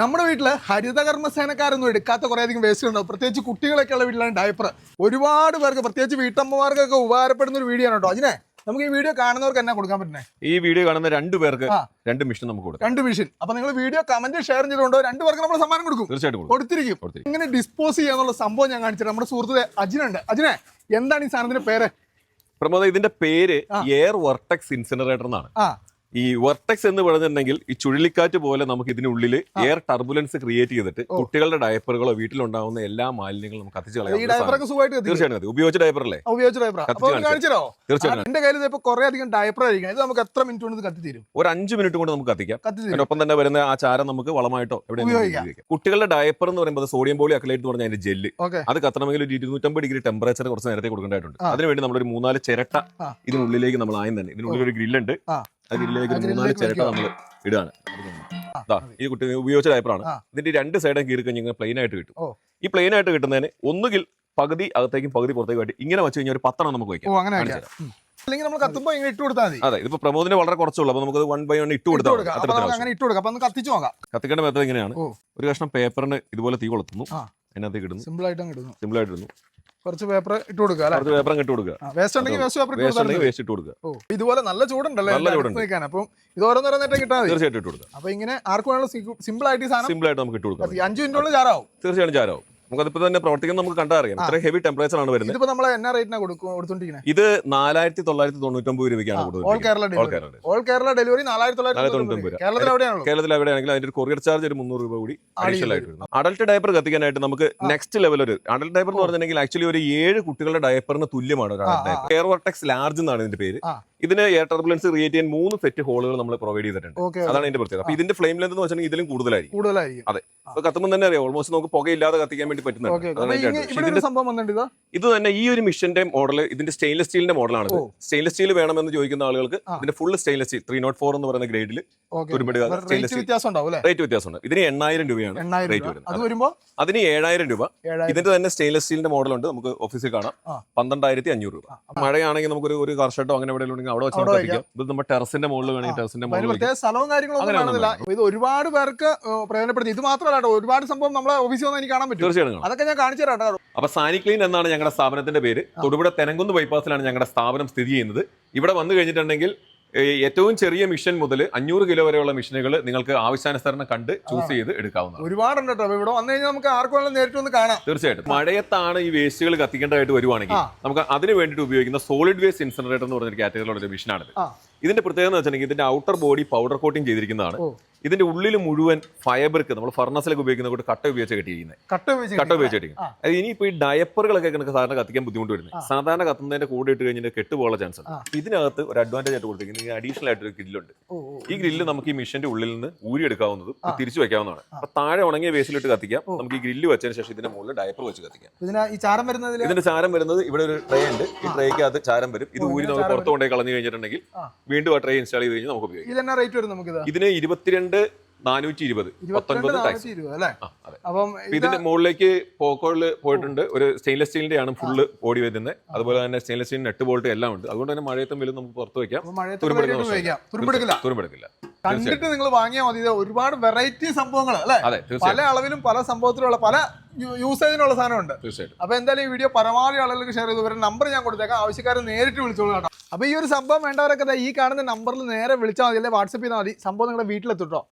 നമ്മുടെ വീട്ടിൽ ഹരിതകർമ്മസേനക്കാരൊന്നും എടുക്കാത്ത കുറേയധികം വേസ്റ്റ് ഉണ്ടാവും പ്രത്യേകിച്ച് കുട്ടികളൊക്കെ ഉള്ള വീട്ടിലാണ് ഡയപ്പർ ഒരുപാട് പേർക്ക് പ്രത്യേകിച്ച് വീട്ടമ്മമാർക്കൊക്കെ ഉപകാരപ്പെടുന്ന ഒരു വീഡിയോ ആണ് കേട്ടോ. അതിനെ നമുക്ക് ഈ വീഡിയോ കാണുന്നവർക്ക് എന്നാ കൊടുക്കാൻ പറ്റുന്നേ? ഈ വീഡിയോ കാണുന്ന രണ്ടു പേർക്ക് രണ്ട് മിഷൻ നമുക്ക് കൊടുക്കാം. രണ്ട് മിഷൻ അപ്പൊ നിങ്ങൾ വീഡിയോ കമന്റ് ഷെയർ ചെയ്തുകൊണ്ട് രണ്ടു പേർക്ക് നമ്മൾ സമ്മാനം കൊടുക്കും. തീർച്ചയായിട്ടും കൊടുത്തിരിക്കും. ഇങ്ങനെ ഡിസ്പോസ് ചെയ്യാന്നുള്ള സംഭവം ഞാൻ കാണിച്ചിട്ട് നമ്മുടെ സുഹൃത്ത് അജിനുണ്ട്. അജിനെ എന്താണ് ഈ സാധനത്തിന്റെ പേര്? പ്രമോദ ഇതിന്റെ പേര് എയർ വർട്ടക്സ് ഇൻസിനറേറ്റർ എന്നാണ്. ഈ വെർട്ടെക്സ് എന്ന് പറഞ്ഞിട്ടുണ്ടെങ്കിൽ ഈ ചുഴലിക്കാറ്റ് പോലെ നമുക്ക് ഇതിനുള്ളിൽ എയർ ടർബുലൻസ് ക്രിയേറ്റ് ചെയ്തിട്ട് കുട്ടികളുടെ ഡയപ്പറുകളോ വീട്ടിലുണ്ടാവുന്ന എല്ലാ മാലിന്യങ്ങളും നമുക്ക് കത്തിച്ച് കളയാം തീർച്ചയായിട്ടും ഉപയോഗിച്ച ഡയപ്പറല്ലേ തീർച്ചയായിട്ടും എന്റെ കയ്യിൽ ഇപ്പൊ കുറെ അധികം ഡയപ്പർ ആയിരിക്കും. ഇത് നമുക്ക് എത്ര മിനിറ്റ് കൊണ്ട് കത്തി തീരും ഒരു അഞ്ച് മിനിറ്റ് കൊണ്ട് നമുക്ക് കത്തിക്കാം. കത്തി അതിനൊപ്പം തന്നെ വരുന്ന ആ ചാരം നമുക്ക് വളമായിട്ടോ എവിടെ. കുട്ടികളുടെ ഡയപ്പർ എന്ന് പറയുമ്പോൾ സോഡിയം പോളി അക്ലേറ്റ് എന്ന് പറഞ്ഞാൽ അതിന്റെ ജെല്ല് അത് കത്തണമെങ്കിൽ ഒരു ഇരുന്നൂറ്റമ്പത് ഡിഗ്രി ടെമ്പറേച്ചർ കുറച്ച് നേരത്തെ കൊടുക്കേണ്ടതായിട്ടുണ്ട്. അതിനുവേണ്ടി നമ്മളൊരു മൂന്നാൽ ചിരട്ട. ഇതിനുള്ളിലേക്ക് നമ്മൾ ആയം തന്നെ. ഇതിനുള്ളിൽ ഒരു ഗ്രില്ലുണ്ട് ആ. ആ ഗ്രില്ലിലേക്ക് ഒരു മൂന്നാൽ ചിരട്ട നമ്മൾ ഇടുകയാണ് ദാ, ഈ കുട്ടി ഉപയോഗിച്ച ഡയപ്പറാണ് ആ. ഇതിന്റെ രണ്ട് സൈഡും കീറി കഴിഞ്ഞാൽ പ്ലെയിൻ ആയിട്ട് കിട്ടും ഓ. ഈ പ്ലെയിൻ ആയിട്ട് കിട്ടുന്നതിന് ഒന്നുകിൽ പകുതി അകത്തേക്കും പകുതി പുറത്തേക്കും ആയിട്ട് ഇങ്ങനെ വെച്ച് കഴിഞ്ഞാൽ ഒരു പത്തെണ്ണം നമുക്ക് ഓ അങ്ങനെ കാണിച്ചു വെക്കാം. ഉം. അല്ലെങ്കിൽ നമ്മൾ കത്തുമ്പോ ഇങ്ങനെ ഇട്ട് കൊടുത്താൽ മതി അതെ ഇതിപ്പോ പ്രമോദിന് വളരെ കുറച്ചുള്ളൂ അപ്പൊ നമുക്ക് വൺ ബൈ വൺ ഇട്ട് ഇട്ട് കൊടുത്താൽ മതി. കൊടുക്കാം അപ്പൊ അത്തരത്തിൽ നമുക്ക് അങ്ങനെ ഇട്ട് കൊടുക്കാം അപ്പൊ ഒന്ന് കത്തിച്ച് നോക്കാം കത്തിക്കേണ്ട മെത്തേഡ് ഇങ്ങനെയാണ് ഓ. ഒരു കഷ്ണം പേപ്പറിന് ഇതുപോലെ തീ കൊളുത്തുന്നു ആ. അതിനകത്തേക്ക് ഇടുന്നു സിമ്പിൾ ആയിട്ട് അങ്ങ് ഇടുന്നു സിമ്പിൾ ആയിട്ട് ഇടുന്നു കുറച്ച് പേപ്പർ ഇട്ട് കൊടുക്കുക അല്ലെ? കുറച്ച് പേപ്പർ ഇട്ട് കൊടുക്കുക. വേസ്റ്റ് ഉണ്ടെങ്കിൽ വേസ്റ്റ് പേപ്പർ വേസ്റ്റ് ഉണ്ടെങ്കിൽ. വേസ്റ്റ് ഇട്ട് കൊടുക്കുക. ഓ ഇതുപോലെ നല്ല ചൂടുണ്ടല്ലേ നല്ല ചൂടുണ്ട്. നിൽക്കാൻ അപ്പം ഇത് ഓരോന്നോരോന്നിട്ട് കിട്ടാൽ മതി. തീർച്ചയായിട്ടും ഇട്ട് കൊടുക്കുക. അപ്പൊ ഇങ്ങനെ ആർക്കും വേണമെങ്കിലും സിമ്പിൾ ആയിട്ട് സാധനം സിമ്പിൾ ആയിട്ട് നമുക്ക് ഇട്ട് കൊടുക്കാം. അഞ്ച് മിനിറ്റുള്ളിൽ ചാറാവും തീർച്ചയായിട്ടും ചാരാവും. നമുക്കതിപ്പോ തന്നെ പ്രവർത്തിക്കുന്നത് നമുക്ക് കണ്ടാ അറിയാം. ഇത്ര ഹെവി ടെമ്പറേച്ചർ ആണ് വരുന്നത്. ഇതിപ്പോ നമ്മൾ എന്നാ റേറ്റിനാ കൊടുക്കും കൊടുത്തോണ്ടിരിക്കുന്നത്. ഇത് നാലായിരത്തി തൊള്ളായിരത്തി തൊണ്ണൂറ്റൊമ്പത് രൂപയ്ക്കാണ് all Kerala all delivery Kerala. കേരളത്തിൽ എവിടെയാണെങ്കിൽ അതിന്റെ ഒരു കൊറിയർ ചാർജ് ഒരു മുന്നൂറ് രൂപ കൂടി അഡീഷണൽ ആയിട്ട് വരുന്നത് അഡൽട്ട് ഡയപ്പർ കത്തിക്കാനായിട്ട് നമുക്ക് നെക്സ്റ്റ് ലെവൽ ഒരു അഡൽട്ട് ഡയപ്പർ എന്ന് പറഞ്ഞിട്ടുണ്ടെങ്കിൽ ആക്ച്വലി ഒരു ഏഴ് കുട്ടികളുടെ ഡയപ്പറിന് തുല്യമാണ് ഒരു adult diaper care vertex large എന്നാണ് ഇതിന്റെ പേര്. ഇതിന് എയർ ടർബുലൻസ് ക്രിയേറ്റ് ചെയ്യാൻ മൂന്ന് സെറ്റ് ഹോളുകൾ നമ്മൾ പ്രൊവൈഡ് ചെയ്തിട്ടുണ്ട്. അതാണ് ഇതിന്റെ പ്രത്യേകത. അപ്പൊ ഇതിന്റെ ഫ്ലെയിം ലെന്ത് എന്ന് വെച്ചിട്ടുണ്ടെങ്കിൽ ഇതിലും കൂടുതലായിരിക്കും. കൂടുതലായിരിക്കും. അപ്പൊ കത്തുമ്പോൾ തന്നെ അറിയാം ഓൾമോസ്റ്റ് നമുക്ക് പുകയില്ലാതെ കത്തിക്കാൻ വേണ്ടി പറ്റുന്നുണ്ട് ഇതാ. തന്നെ ഈ ഒരു മിഷന്റെ മോഡൽ ഇതിന്റെ സ്റ്റെയിൻലെസ് സ്റ്റീലിന്റെ മോഡലാണ്. സ്റ്റെയിൻലെസ് സ്റ്റീൽ വേണമെന്ന് ചോദിക്കുന്ന ആളുകൾക്ക്. ഇതിന്റെ full stainless steel three nought four എന്ന് പറയുന്ന ഗ്രേഡിൽ റേറ്റ് വ്യത്യാസമുണ്ട്. ഇതിന് എണ്ണായിരം രൂപയാണ് റേറ്റ് വരുന്നത്. അതിന് ഏഴായിരം രൂപ. ഇതിന്റെ തന്നെ സ്റ്റെയിൻലെസ് സ്റ്റീലിന്റെ മോഡലുണ്ട് നമുക്ക് ഓഫീസിൽ കാണാം. പന്ത്രണ്ടായിരത്തി അഞ്ഞൂറ് രൂപ. മഴയാണെങ്കിൽ നമുക്ക് ഒരു ഒരു കർഷട്ടോ അങ്ങനെ എവിടെയെങ്കിലും ഉണ്ടെങ്കിൽ അവിടെ വെച്ച് ഇത് നമ്മുടെ ടെറസിന്റെ മുകളിൽ വേണമെങ്കിൽ ടെറസിന്റെ മുകളിൽ പ്രത്യേക സ്ഥലവും കാര്യങ്ങളൊന്നും കാണുന്നില്ല. ഇത് ഒരുപാട് പേർക്ക് പ്രയോജനപ്പെടുത്തി. ഇത് മാത്രമല്ല ഒരുപാട് സംഭവം നമ്മളെ ഓഫീസിൽ വന്ന് എനിക്ക് കാണാൻ പറ്റും. തീർച്ചയായിട്ടും അതൊക്കെ ഞാൻ കാണിച്ചു തരാം കേട്ടോ. സാനി ക്ലീൻ എന്നാണ് ഞങ്ങളുടെ സ്ഥാപനത്തിന്റെ പേര്. തൊടുപുഴ തെനങ്കുന്ന് ബൈപ്പാസിലാണ് ഞങ്ങളുടെ സ്ഥാപനം സ്ഥിതി ചെയ്യുന്നത്. ഇവിടെ വന്നു കഴിഞ്ഞിട്ടുണ്ടെങ്കിൽ ഏറ്റവും ചെറിയ മിഷൻ മുതൽ അഞ്ഞൂറ് കിലോ വരെയുള്ള മിഷനുകൾ നിങ്ങൾക്ക് ആവശ്യാനുസരണം കണ്ട് ചൂസ് ചെയ്ത് എടുക്കാവുന്നതാണ്. ഒരുപാടുണ്ട് കേട്ടോ. ഇവിടെ വന്നു കഴിഞ്ഞാൽ നമുക്ക് ആർക്കും നേരിട്ട് ഒന്ന് കാണാം. തീർച്ചയായിട്ടും. മഴയത്താണ് ഈ വേസ്റ്റുകൾ കത്തിക്കേണ്ടതായിട്ട് വരുവാണെങ്കിൽ. നമുക്ക് അതിന് വേണ്ടിയിട്ട് ഉപയോഗിക്കുന്ന സോളിഡ് വേസ്റ്റ് ഇൻസിനറേറ്റർ എന്ന് പറഞ്ഞൊരു കാറ്റഗറിയിലുള്ള ഒരു മിഷനാണിത്. ഇതിന്റെ പ്രത്യേകത എന്ന് വെച്ചിട്ടുണ്ടെങ്കിൽ ഇതിന്റെ ഔട്ടർ ബോഡി പൗഡർ കോട്ടിംഗ് ചെയ്തിരിക്കുന്നതാണ്. ഇതിന്റെ ഉള്ളിൽ മുഴുവൻ ഫൈബർക്ക് നമ്മൾ ഫർണസിലൊക്കെ ഉപയോഗിക്കുന്ന കൂട്ട് കട്ട ഉപയോഗിച്ച് കെട്ടിയിരിക്കുന്നത് കട്ട ഉപയോഗിച്ച് കട്ട ഉപയോഗിച്ച് കെട്ടിയിരിക്കുന്നത്. അത് ഇനിയിപ്പോൾ ഈ ഡയപ്പറുകളൊക്കെ നിങ്ങൾക്ക് സാധാരണ കത്തിക്കാൻ ബുദ്ധിമുട്ട് വരുന്നത്. സാധാരണ കത്തുന്നതിന്റെ കൂടെ ഇട്ട് കഴിഞ്ഞാൽ കെട്ടുപോകാനുള്ള ചാൻസ് ഉണ്ട്. ഇതിനകത്ത് ഒരു അഡ്വാന്റേജ് ആയിട്ട് കൊടുത്തിരിക്കുന്നത് അഡീഷണൽ ആയിട്ട് ഒരു ഗ്രില്ലുണ്ട്. ഈ ഗ്രില്ല് നമുക്ക് ഈ മിഷന്റെ ഉള്ളിൽ നിന്ന് ഊരി എടുക്കാവുന്നതും തിരിച്ചു വെക്കാവുന്നതാണ്. അപ്പൊ താഴെ ഉണങ്ങിയ വേസിലിട്ട് കത്തിക്കാം. നമുക്ക് ഈ ഗ്രില്ല് വെച്ചതിന് ശേഷം ഇതിന്റെ മുകളിൽ ഡയപ്പർ വെച്ച് കത്തിക്കാം. ഈ ചാരം വരുന്നത് ഇതിന്റെ ചാരം വരുന്നത് ഇവിടെ ഒരു ട്രേ ഉണ്ട്. ഈ ട്രേക്ക് അത് ചാരം വരും. ഇത് ഊരി നമുക്ക് പുറത്ത് കൊണ്ടുപോയി കളഞ്ഞു കഴിഞ്ഞിട്ടുണ്ടെങ്കിൽ വീണ്ടും ആ ട്രേ ഇൻസ്റ്റാൾ ചെയ്ത് കഴിഞ്ഞാൽ നമുക്ക് ഉപയോഗിക്കാം. ഇതിന് ഇരുപത്തിരണ്ട് ഇരുപത്തിരണ്ട് നാനൂറ്റി ഇരുപത് അപ്പം ഇതിന്റെ മുകളിലേക്ക് പോക്കോൾ പോയിട്ടുണ്ട്. ഒരു സ്റ്റെയിൻലെസ് സ്റ്റീലിന്റെ ആണ് ഫുള്ള് ബോഡി വരുന്നത്. അതുപോലെ തന്നെ സ്റ്റെയിൻലെസ് സ്റ്റീൽ എട്ട് ബോൾട്ട് എല്ലാം ഉണ്ട്. അതുകൊണ്ട് തന്നെ മഴയത്തും വെയിലും നമുക്ക് പുറത്ത് വെക്കാം. തുരുമ്പെടുക്കില്ല? കണ്ടിട്ട് നിങ്ങൾ വാങ്ങിയാൽ മതി. ഒരുപാട് വെറൈറ്റി സംഭവങ്ങൾ അല്ലെ? പല അളവിലും പല സംഭവത്തിലുള്ള പല യൂസേജിനുള്ള സാധനമുണ്ട്. തീർച്ചയായിട്ടും. അപ്പൊ എന്തായാലും ഈ വീഡിയോ പരമാവധി ആളുകൾക്ക് ഷെയർ ചെയ്തു വരുന്ന നമ്പർ ഞാൻ കൊടുത്തേക്കാം. ആവശ്യക്കാരെ നേരിട്ട് വിളിച്ചോളൂ കേട്ടോ. അപ്പൊ ഈ ഒരു സംഭവം വേണ്ടവരൊക്കെ ഈ കാണുന്ന നമ്പറിൽ നേരെ വിളിച്ചാൽ മതി അല്ലെ വാട്സപ്പ് ചെയ്താൽ മതി. സംഭവം നിങ്ങളുടെ വീട്ടിലെത്തുട്ടോ.